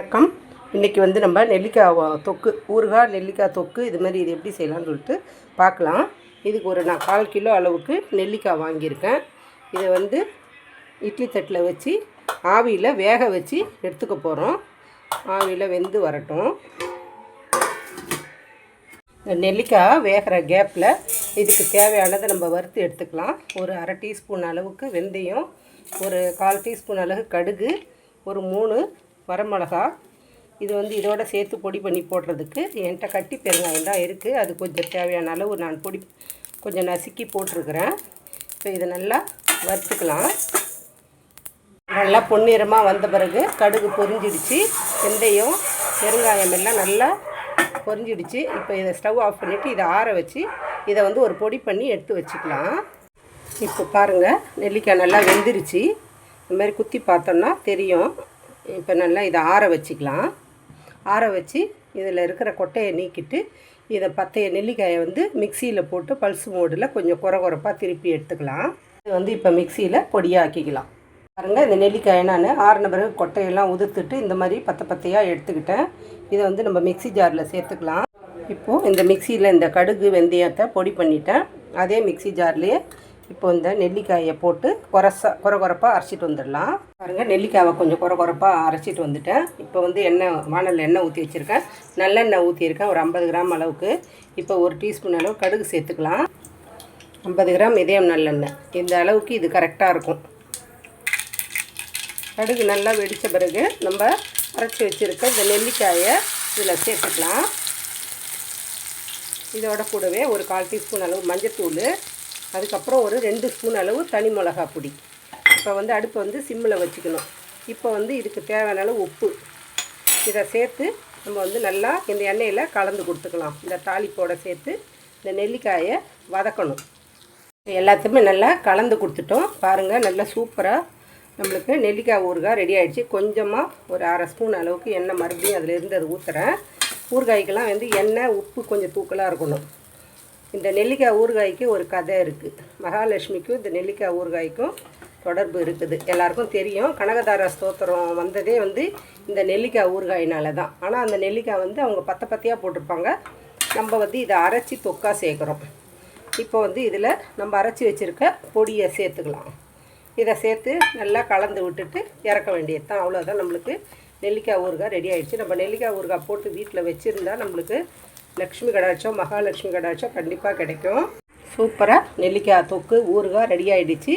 வணக்கம். இன்றைக்கி வந்து நம்ம நெல்லிக்காய் தொக்கு ஊறுகாய் நெல்லிக்காய் தொக்கு இது மாதிரி இது எப்படி செய்யலாம்னு சொல்லிட்டு பார்க்கலாம். இதுக்கு ஒரு நான் கால் கிலோ அளவுக்கு நெல்லிக்காய் வாங்கியிருக்கேன். இதை வந்து இட்லி தட்டில் வச்சு ஆவியில் வேக வச்சு எடுத்துக்க போகிறோம் ஆவியில் வெந்து வரட்டும். நெல்லிக்காய் வேகிற கேப்பில் இதுக்கு தேவையானதை நம்ம வறுத்து எடுத்துக்கலாம். ஒரு அரை டீஸ்பூன் அளவுக்கு வெந்தயம் ஒரு கால் டீஸ்பூன் அளவு கடுகு ஒரு மூணு வரமிளகா. இது வந்து இதோட சேர்த்து பொடி பண்ணி போடுறதுக்கு என்கிட்ட கட்டி பெருங்காயம் தான் இருக்குது அது கொஞ்சம் தேவையான அளவு நான் பொடி கொஞ்சம் நசுக்கி போட்டிருக்கிறேன். இப்போ இதை நல்லா வறுத்துக்கலாம். நல்லா பொன்னிறமாக வந்த பிறகு கடுகு பொரிஞ்சிடுச்சு. வெந்தயம் பெருங்காயம் எல்லாம் நல்லா பொரிஞ்சிடுச்சு. இப்போ இதை ஸ்டவ் ஆஃப் பண்ணிவிட்டு இதை ஆற வச்சு இதை வந்து ஒரு பொடி பண்ணி எடுத்து வச்சுக்கலாம். இப்போ பாருங்கள் நெல்லிக்காய் நல்லா வெந்துருச்சு. இந்த மாதிரி குத்தி பார்த்தோன்னா தெரியும். இப்போ நல்லா இதை ஆற வச்சுக்கலாம். ஆற வச்சு இதில் இருக்கிற கொட்டையை நீக்கிட்டு இதை பத்தைய நெல்லிக்காயை வந்து மிக்சியில் போட்டு பல்ஸ் மோடில் கொஞ்சம் குறை குறைப்பாக திருப்பி எடுத்துக்கலாம். இது வந்து இப்போ மிக்சியில் பொடியாக்கிக்கலாம். பாருங்கள் இந்த நெல்லிக்காயை நான் ஆறின பிறகு கொட்டையெல்லாம் உதுத்துட்டு இந்த மாதிரி பத்த பத்தையாக எடுத்துக்கிட்டேன். இதை வந்து நம்ம மிக்ஸி ஜாரில் சேர்த்துக்கலாம். இப்போது இந்த மிக்சியில் இந்த கடுகு வெந்தயத்தை பொடி பண்ணிட்டேன். அதே மிக்ஸி ஜார்லேயே இப்போ இந்த நெல்லிக்காயை போட்டு குறசா குறை குறைப்பாக அரைச்சிட்டு வந்துடலாம். பாருங்கள் நெல்லிக்காயை கொஞ்சம் குறை குறைப்பாக அரைச்சிட்டு வந்துட்டேன். இப்போ வந்து எண்ணெய் வானலில் எண்ணெய் ஊற்றி வச்சுருக்கேன். நல்லெண்ணெய் ஊற்றியிருக்கேன் ஒரு ஐம்பது கிராம் அளவுக்கு. இப்போ ஒரு டீஸ்பூன் அளவு கடுகு சேர்த்துக்கலாம். ஐம்பது கிராம் இதயம் நல்லெண்ணெய். இந்த அளவுக்கு இது கரெக்டாக இருக்கும். கடுகு நல்லா வெடித்த பிறகு நம்ம அரைச்சி வச்சுருக்க இந்த நெல்லிக்காயை இதில் சேர்த்துக்கலாம். இதோட கூடவே ஒரு கால் டீஸ்பூன் அளவு மஞ்சத்தூள் அதுக்கப்புறம் ஒரு ரெண்டு ஸ்பூன் அளவு தனி மிளகா பொடி. இப்போ வந்து அடுப்பை வந்து சிம்மில் வச்சுக்கணும். இப்போ வந்து இதுக்கு தேவையான அளவு உப்பு. இதை சேர்த்து நம்ம வந்து நல்லா இந்த எண்ணெயில் கலந்து கொடுத்துக்கலாம். இந்த தாளிப்போட சேர்த்து இந்த நெல்லிக்காயை வதக்கணும். எல்லாத்தையுமே நல்லா கலந்து கொடுத்துட்டோம். பாருங்கள் நல்லா சூப்பராக நம்மளுக்கு நெல்லிக்காய் ஊறுகாய் ரெடி ஆகிடுச்சு கொஞ்சமாக ஒரு அரை ஸ்பூன் அளவுக்கு எண்ணெய் மறுபடியும் அதில் இருந்து அது ஊற்றுறேன் ஊறுகாய்க்கெல்லாம் வந்து எண்ணெய் உப்பு கொஞ்சம் தூக்கலாக இருக்கணும். இந்த நெல்லிக்காய் ஊறுகாய்க்கு ஒரு கதை இருக்குது மகாலட்சுமிக்கும் இந்த நெல்லிக்காய் ஊறுகாய்க்கும் தொடர்பு இருக்குது. எல்லாருக்கும் தெரியும். கனகதார ஸ்தோத்திரம் வந்ததே வந்து இந்த நெல்லிக்காய் ஊறுகாயினால தான். ஆனால் அந்த நெல்லிக்காய் வந்து அவங்க பத்த பத்தையாக போட்டிருப்பாங்க. நம்ம வந்து இதை அரைச்சி தொக்கா சேர்க்குறோம். இப்போ வந்து இதில் நம்ம அரைச்சி வச்சுருக்க பொடியை சேர்த்துக்கலாம். இதை சேர்த்து நல்லா கலந்து விட்டுட்டு இறக்க வேண்டியது தான். அவ்வளோதான் நம்மளுக்கு நெல்லிக்காய் ஊறுகாய் ரெடி ஆகிடுச்சு நம்ம நெல்லிக்காய் ஊறுகாய் போட்டு வீட்டில் வச்சுருந்தா நம்மளுக்கு லக்ஷ்மி கடாட்சம் மகாலட்சுமி கடாட்சம் கண்டிப்பாக கிடைக்கும். சூப்பராக நெல்லிக்காய் தொக்கு ஊறுகாய் ரெடி ஆயிடுச்சு.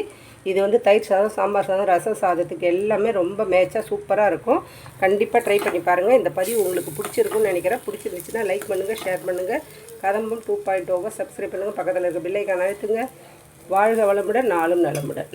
இது வந்து தயிர் சாதம் சாம்பார் சாதம் ரசம் சாதத்துக்கு எல்லாமே ரொம்ப மேட்சாக சூப்பராக இருக்கும். கண்டிப்பாக ட்ரை பண்ணி பாருங்கள் இந்த பதிவு உங்களுக்கு பிடிச்சிருக்கும்னு நினைக்கிறேன். பிடிச்சிருந்துச்சுன்னா லைக் பண்ணுங்கள் ஷேர் பண்ணுங்கள் கதம்பம் டூ பாயிண்ட் ஓவர் சப்ஸ்கிரைப் பண்ணுங்கள் பக்கத்தில் இருக்க பில்லைக்கான அழுத்துங்க. வாழ்க வளமுடன் நாளும் நலமுடன்.